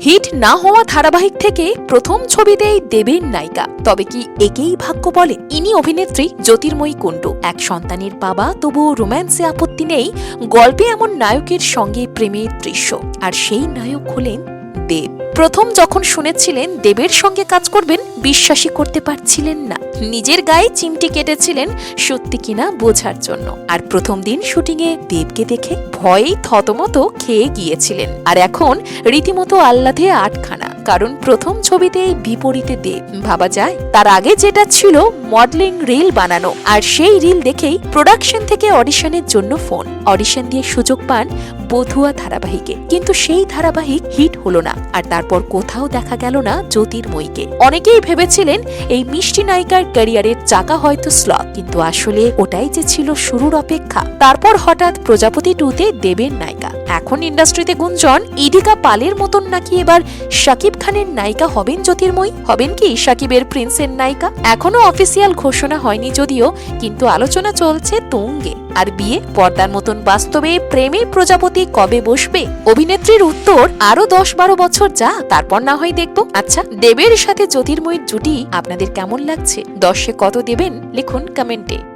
Hit না হওয়া ধারাবাহিক থেকে প্রথম ছবিতেই দেবের নায়িকা। তবে কি একেই ভাগ্য বলে? ইনি অভিনেত্রী জ্যোতির্ময়ী কুণ্ডু। এক সন্তানের বাবা তবুও রোম্যান্সে আপত্তি নেই, গল্পে এমন নায়কের সঙ্গে প্রেমের দৃশ্য। আর সেই নায়ক হলেন দেব প্রথম যখন শুনেছিলেন দেবের সঙ্গে কাজ করবেন, বিশ্বাসই করতে পারছিলেন না। নিজের গায়ে চিমটি কেটেছিলেন সত্যি কিনা বোঝার জন্য। আর প্রথম দিন শুটিংয়ে দেবকে দেখে ভয়েই থতমত খেয়ে গিয়েছিলেন। আর এখন রীতিমতো আহ্লাদে আটখানা। কারণ প্রথম ছবিতেই বিপরীতে দেব ভাবা যায়। তার আগে যেটা ছিল মডেলিং রিল বানানো, আর সেই রিল দেখেই প্রোডাকশন থেকে অডিশনের জন্য ফোন। অডিশন দিয়ে সুযোগ পান বধুয়া ধারাবাহিকে। কিন্তু সেই ধারাবাহিক হিট হলো না, আর তারপর কোথাও দেখা গেল না জ্যোতির্ময়ীকে। অনেকেই ভেবেছিলেন এই মিষ্টি নায়িকার ক্যারিয়ারের চাকা হয়তো স্লথ কিন্তু আসলে ওটাই যে ছিল শুরুর অপেক্ষা। তারপর হঠাৎ প্রজাপতি টুতে দেবের নায়িকা। এখন ইন্ডাস্ট্রিতে গুঞ্জন, ইদিকা পালের মতন নাকি এবার শাকিব খানের নায়িকা হবেন জ্যোতির্ময়ী? হবেন কি শাকিবের প্রিন্সের নায়িকা? এখনও অফিসিয়াল ঘোষণা হয়নি যদিও, কিন্তু আলোচনা চলছে তুঙ্গে। আর বিয়ে পর্দার মতন বাস্তবে প্রেমে প্রজাপতি কবে বসবে? অভিনেত্রীর উত্তর, আরও দশ বারো বছর যা, তারপর না হয় দেখব। আচ্ছা দেবের সাথে জ্যোতির্ময়ীর জুটি আপনাদের কেমন লাগছে? দশে কত দেবেন, লিখুন কমেন্টে।